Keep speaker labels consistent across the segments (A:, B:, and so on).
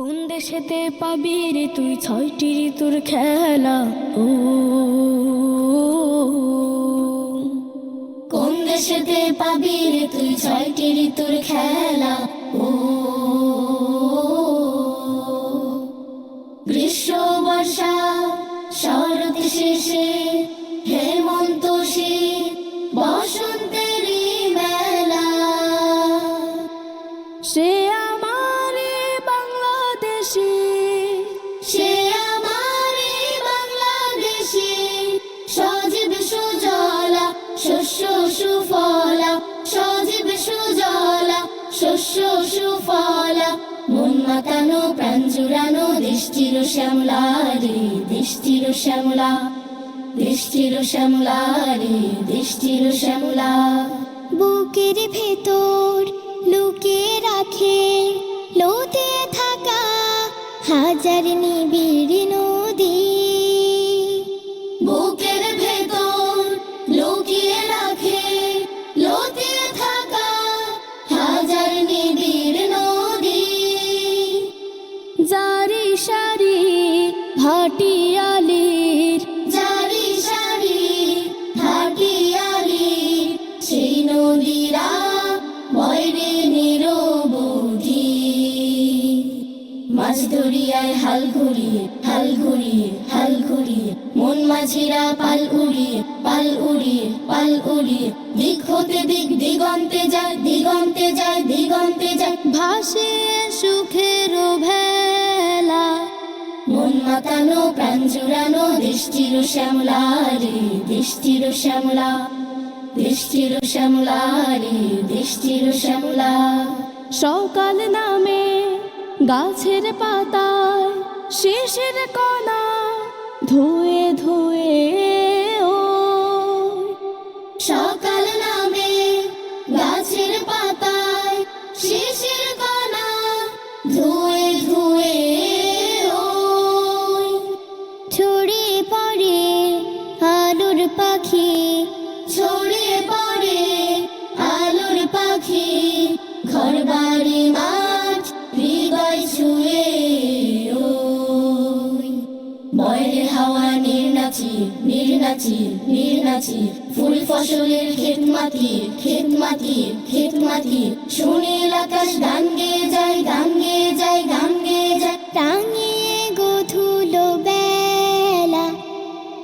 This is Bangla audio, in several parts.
A: কোন দেশেতে পাবি রে তুই? ছয়টি ঋতুর খেলা। ও। কোন দেশেতে পাবি রে তুই? ছয়টি ঋতুর খেলা। ও। গ্রীষ্ম বর্ষা শরৎ শেষে শ্যামলা রে দৃষ্টির শ্যামলা। দৃষ্টির শ্যামলা রে দৃষ্টির শ্যামলা।
B: বুকের ভেতর লুকিয়ে রাখে লোতে থাকা হাজার নিবিড় নদী।
A: বুকের ভেতর লুকিয়ে রাখে লোতে থাকা হাজার নিবিড় নদী। জারি সারি ভাটিয়ালির জারি সারি ভাটিয়ালির সেই নদীরা বয়রে নিরবধি। মাছ ধরিয়ায় হাল ঘুরিয়ে হাল ঘুরিয়ে হাল ঘুরিয়ে মন মাঝিরা পাল উড়িয়ে পাল উড়িয়ে পাল উড়িয়ে দিক হতে দিক দিগন্তে যায় দিগন্তে যায় দিগন্তে যায়। ভাসে সুখের মাতানো, প্রাণ জুড়ানো, দৃষ্টির শ্যামলা রে, দৃষ্টির শ্যামলা দৃষ্টির শ্যামলা রে, দৃষ্টির শ্যামলা। সকাল নামে গাছের পাতায়, শেষের কণা ধুয়ে ধুয়ে ও সকাল
B: পাখি
A: ছড়িয়ে পড়ে, আলোর পাখি ঘর বাড়ি মাঠ, হৃদয় ছুঁয়ে বয়ের হাওয়া নির্নাচি নির্নাচি নির্নাচি, ফুল ফসলের সুনীল আকাশ গান গেয়ে যায় গান গেয়ে যায় গান গেয়ে যায়।
B: টাঙিয়ে গধুলো বেলা,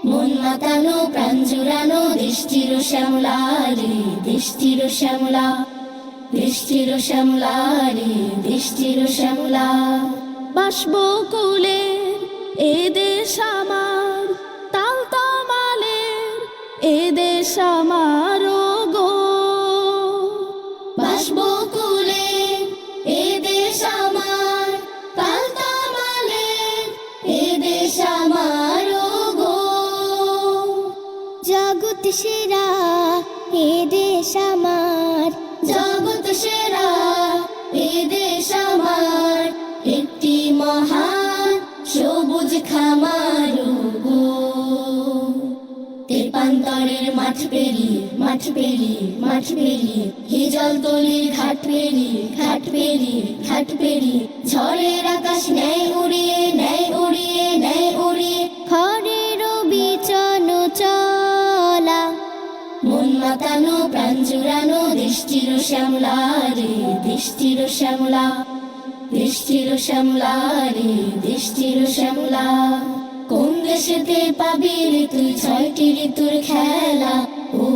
A: মন মাতানো প্রাণ দৃষ্টির শ্যামলা রে দৃষ্টির শ্যামলা। দৃষ্টির শ্যামলা রে দৃষ্টির শ্যামলা। বাসব কুলে এ দেশ আমার তাল তমালের এ দেশ আমার।
B: সেরা, এ দেশ আমার।
A: জগৎ সেরা, এ দেশ আমার। একটি মহান সবুজ খামার তেপান্তরের মাঠ পেরিয়ে মাঠ পেরিয়ে মাঠ পেরিয়ে হিজল তলির ঘাট পেরিয়ে ঘাট পেরিয়ে ঘাট পেরিয়ে, ঝড়ের আকাশ নেয় উড়িয়ে দৃষ্টির শ্যামলা রে, দৃষ্টির শ্যামলা। দৃষ্টির শ্যামলা রে, দৃষ্টির শ্যামলা। কোন দেশেতে পাবি রে তুই? ছয়টি ঋতুর খেলা। ও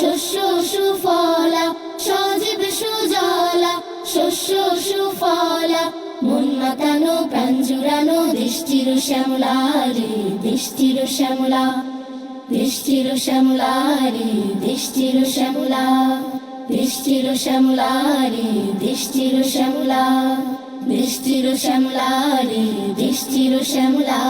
A: শস্য সুফলা, সজীব সুজলা, শস্য সুফলা মন মাতানো প্রাণ জুড়ানো দৃষ্টির শ্যামলা রে, দৃষ্টির শ্যামলা দৃষ্টির শ্যামলা রে, দৃষ্টির শ্যামলা দৃষ্টির শ্যামলা রে, দৃষ্টির শ্যামলা দৃষ্টির শ্যামলা দৃষ্টির শ্যামলা।